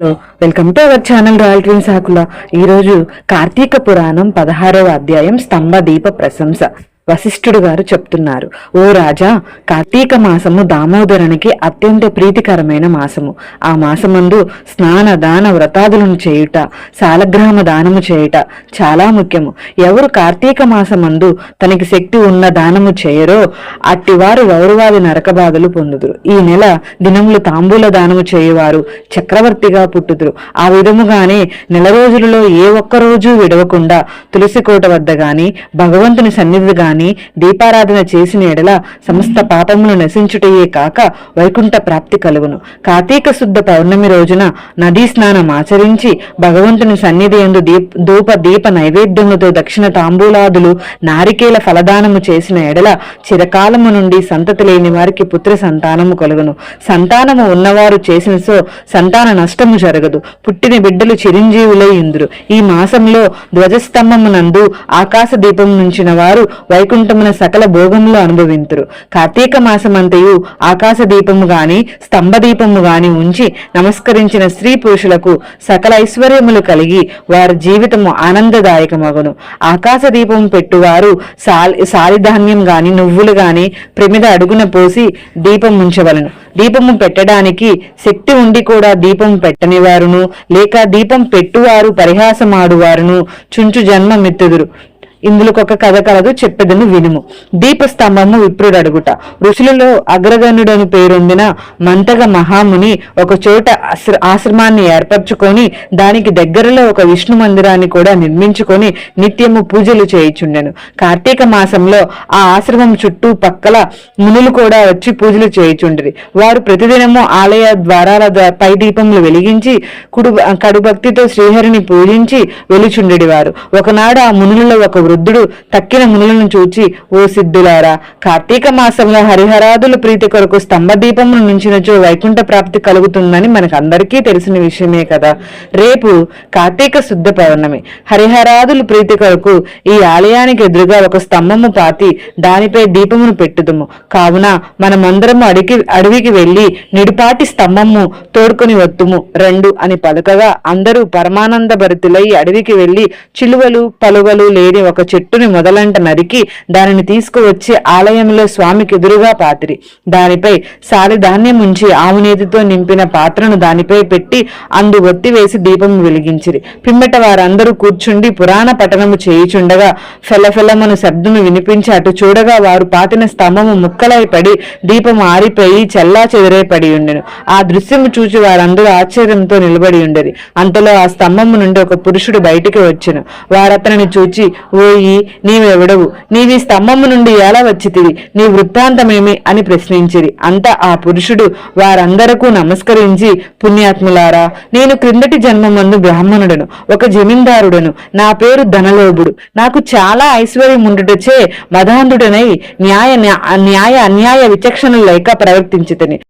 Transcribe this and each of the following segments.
Hello welcome to our channel royal twin Sakula. ఈరోజు కార్తీక పురాణం పదహారవ అధ్యాయం స్తంభ దీప ప్రశంస. వశిష్ఠుడు గారు చెప్తున్నారు. ఓ రాజా కార్తీక మాసము దామోదరునికి అత్యంత ప్రీతికరమైన మాసము. ఆ మాసమందు స్నాన దాన వ్రతాదులను చేయుట శాలగ్రామ దానము చేయుట చాలా ముఖ్యము. ఎవరు కార్తీక మాసమందు తనకి శక్తి ఉన్న దానము చేయరో అట్టివారు గౌరవాది నరకబాధలు పొందుదురు. ఈ నెల దినములు తాంబూల దానము చేయువారు చక్రవర్తిగా పుట్టుదురు. ఆ విధముగానే నెల రోజులలో ఏ ఒక్క రోజు విడవకుండా తులసి కోట వద్ద గాని భగవంతుని సన్నిధి గాని దీపారాధన చేసిన ఎడల సమస్త పాపములు నశించుటయే కాక వైకుంఠ ప్రాప్తి కలుగును. కార్తీక శుద్ధ పౌర్ణమి రోజున నదీ స్నానం ఆచరించి భగవంతుని సన్నిధి ఎందు దీప్ ధూప దీప నైవేద్యముతో దక్షిణ తాంబూలాదులు నారికేల ఫలదానము చేసిన ఎడల చిరకాలము నుండి సంతతి లేని వారికి పుత్ర సంతానము కలుగును. సంతానము ఉన్నవారు చేసిన సో సంతాన నష్టము జరగదు. పుట్టిన బిడ్డలు చిరంజీవులై ఇందురు ఈ మాసంలో ధ్వజస్తంభమునందు ఆకాశ దీపం నుంచిన వారు వైకుంఠమున సకల భోగములు అనుభవింతురు. కార్తీక మాసమంతయు ఆకాశ దీపము గాని స్తంభ దీపము గాని ఉంచి నమస్కరించిన స్త్రీ పురుషులకు సకల ఐశ్వర్యములు కలిగి వారి జీవితము ఆనందదాయకమగును. ఆకాశ దీపం పెట్టువారు సాలి సాలిధాన్యం గాని నువ్వులు గాని ప్రమిద అడుగున పోసి దీపం ఉంచవలను. దీపము పెట్టడానికి శక్తి ఉండి కూడా దీపం పెట్టని వారును లేక దీపం పెట్టువారు పరిహాసమాడువారును చుంచు జన్మ మిత్తుదురు ఇందులో ఒక కథ కలదు చెప్పెదను వినుము. దీపస్తంభము విప్రుడు అడుగుట. ఋషులలో అగ్రగణుడని పేరొందిన మంతగ మహాముని ఒక చోట ఆశ్ర- ఆశ్రమాన్ని ఏర్పరచుకొని దానికి దగ్గరలో ఒక విష్ణు మందిరాన్ని కూడా నిర్మించుకొని నిత్యము పూజలు చేయుచుండెను. కార్తీక మాసంలో ఆ ఆశ్రమం చుట్టూ పక్కల మునులు కూడా వచ్చి పూజలు చేయుచుండ్రి. వారు ప్రతిదినము ఆలయ ద్వారాల పై దీపములు వెలిగించి కుడు కడు భక్తితో శ్రీహరిని పూజించి వెలుచుండెడి వారు ఒకనాడు ఆ మునులలో ఒక వృద్ధుడు తక్కిన మునులను చూచి ఓ సిద్ధులారా కార్తీక మాసంలో హరిహరాదుల ప్రీతి కొరకు స్తంభ దీపమును నుంచినచో వైకుంఠ ప్రాప్తి కలుగుతుందని మనకు అందరికీ తెలిసిన విషయమే కదా. రేపు కార్తీక శుద్ధ పౌర్ణమి. హరిహరాదుల ప్రీతి కొరకు ఈ ఆలయానికి ఎదురుగా ఒక స్తంభము పాతి దానిపై దీపమును పెట్టుదుము. కావున మనమందరము అడిగి అడవికి వెళ్ళి నిడుపాటి స్తంభము తోడుకొని వత్తుము. రెండు అని పలుకగా అందరూ పరమానంద భరితులై అడవికి వెళ్ళి చిలువలు పలువలు లేని ఒక చెట్టుని మొదలంట నరికి దానిని తీసుకువచ్చి ఆలయంలో స్వామికి ఎదురుగా పాతిరి. దానిపై సారిధాన్యం ఉంచి ఆవునేతితో నింపిన పాత్రను దానిపై పెట్టి అందు ఒత్తి వేసి దీపం వెలిగించిరి. పిమ్మట వారందరూ కూర్చుండి పురాణ పఠనము చేయుచుండగా ఫెలఫెలమను శబ్దము వినిపించి అటు చూడగా వారు పాతిన స్తంభము ముక్కలై పడి దీపం ఆరిపోయి చల్లా చెదిరై పడి ఉండెను. ఆ దృశ్యము చూచి వారందరూ ఆశ్చర్యంతో నిలబడి ఉండేది. అంతలో ఆ స్తంభము నుండి ఒక పురుషుడు బయటికి వచ్చెను. వారతనిని చూచి ఓయి నీవెవడవు? నీవి స్తంభము నుండి ఎలా వచ్చితివి నీ వృత్తాంతమేమి? అని ప్రశ్నించిరి. అంత ఆ పురుషుడు వారందరకు నమస్కరించి పుణ్యాత్ములారా నేను క్రిందటి జన్మమందు బ్రాహ్మణుడను ఒక జమీందారుడను నా పేరు ధనలోభుడు. నాకు చాలా ఐశ్వర్యం ఉండుటచే మదాంధుడనై న్యాయ న్యాయ అన్యాయ విచక్షణ లేక ప్రవర్తించితని.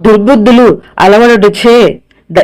దుర్బుద్ధులు అలవడుటచే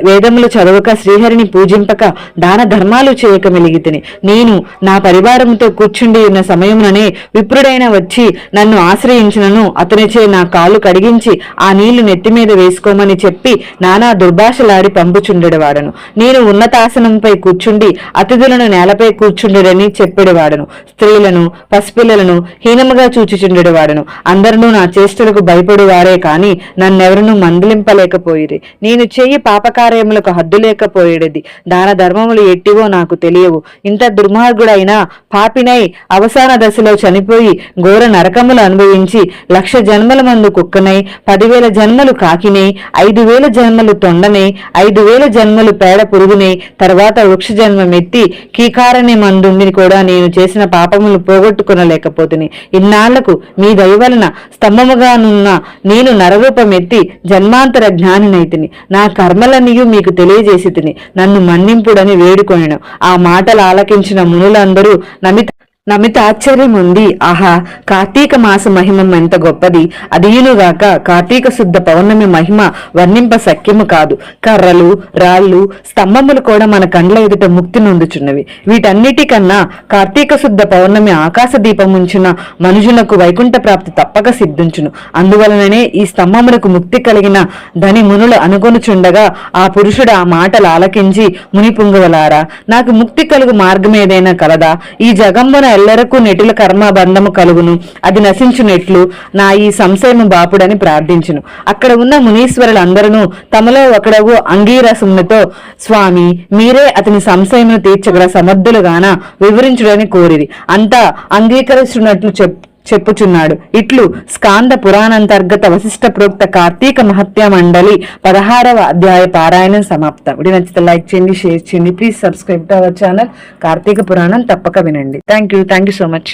వేదములు చదవక శ్రీహరిని పూజింపక దాన ధర్మాలు చేయక మెలిగితిని. నేను నా పరివారంతో కూర్చుండి ఉన్న సమయముననే విప్రుడైన వచ్చి నన్ను ఆశ్రయించినను. అతనిచే నా కాళ్ళు కడిగించి ఆ నీళ్ళు నెత్తి మీద వేసుకోమని చెప్పి నానా దుర్భాషలాడి పంపుచుండెడవాడను. నేను ఉన్నతాసనంపై కూర్చుండి అతిథులను నేలపై కూర్చుండెడని చెప్పేడవాడను. స్త్రీలను పసిపిల్లలను హీనముగా చూచిచుండెడవాడను. అందరినూ నా చేష్టలకు భయపడువారే కాని నన్నెవరనూ మందలింపలేకపోయిరి. నేను చెయ్యి పాపకార్యములకు హద్దు లేకపోయేది దాన ధర్మములు ఎట్టివో నాకు తెలియవు. ఇంత దుర్మార్గుడైన పాపినై అవసాన దశలో చనిపోయి ఘోర నరకములు అనుభవించి లక్ష జన్మల మందు కుక్కనై పదివేల జన్మలు కాకినై ఐదు వేల జన్మలు తొండనై ఐదు వేల జన్మలు పేడ పురుగునై తర్వాత వృక్ష జన్మమెత్తి కీకారణి మందుండిని కూడా నేను చేసిన పాపములు పోగొట్టుకునలేకపోతుని. ఇన్నాళ్ళకు మీ దయ వలన స్తంభముగానున్న నేను నరరూపమెత్తి జన్మాంతర జ్ఞానినైతిని. నా కర్మలనియు మీకు తెలియజేసి తిని నన్ను మన్నింపుడని వేడుకొనెను. ఆ మాటలు ఆలకించిన మునులందరూ నమిత నమిత ఆశ్చర్యం ఉంది ఆహా కార్తీక మాస మహిమ ఎంత గొప్పది. అదీనుగాక కార్తీక శుద్ధ పౌర్ణమి మహిమ వర్ణింప సఖ్యము కాదు. కర్రలు రాళ్ళు స్తంభములు కూడా మన కండ్ల ఎదుట ముక్తి నొందుచున్నవి. వీటన్నిటికన్నా కార్తీక శుద్ధ పౌర్ణమి ఆకాశ దీపం మనుషులకు వైకుంఠ ప్రాప్తి తప్పక సిద్ధించును. అందువలననే ఈ స్తంభములకు ముక్తి కలిగిన ధని మునులు అనుగొనుచుండగా ఆ పురుషుడు ఆ మాటలు ఆలకించి మునిపుంగువలారా నాకు ముక్తి కలుగు మార్గమేదైనా కలదా? ఈ జగంబున ఎల్లరకు నెటిల కర్మబంధము కలుగును. అది నశించునెట్లు. నా ఈ సంశయము బాపుడని ప్రార్థించును. అక్కడ ఉన్న మునీశ్వరులందరూ తమలో ఒకడగు అంగీరసమునితో స్వామి మీరే అతని సంశయమును తీర్చగల సమర్థులుగాన వివరించుడని కోరిది అంతా అంగీకరిస్తున్నట్లు చెప్ చెప్పుచున్నాడు. ఇట్లు స్కాంద పురాణాంతర్గత వశిష్ట ప్రోక్త కార్తీక మహత్య మండలి పదహారవ అధ్యాయ పారాయణం సమాప్తం. వీడియో నచ్చితే లైక్ చేయండి షేర్ చేయండి. Please subscribe to our channel Karthika Puranam తప్పక వినండి. Thank you thank you so much.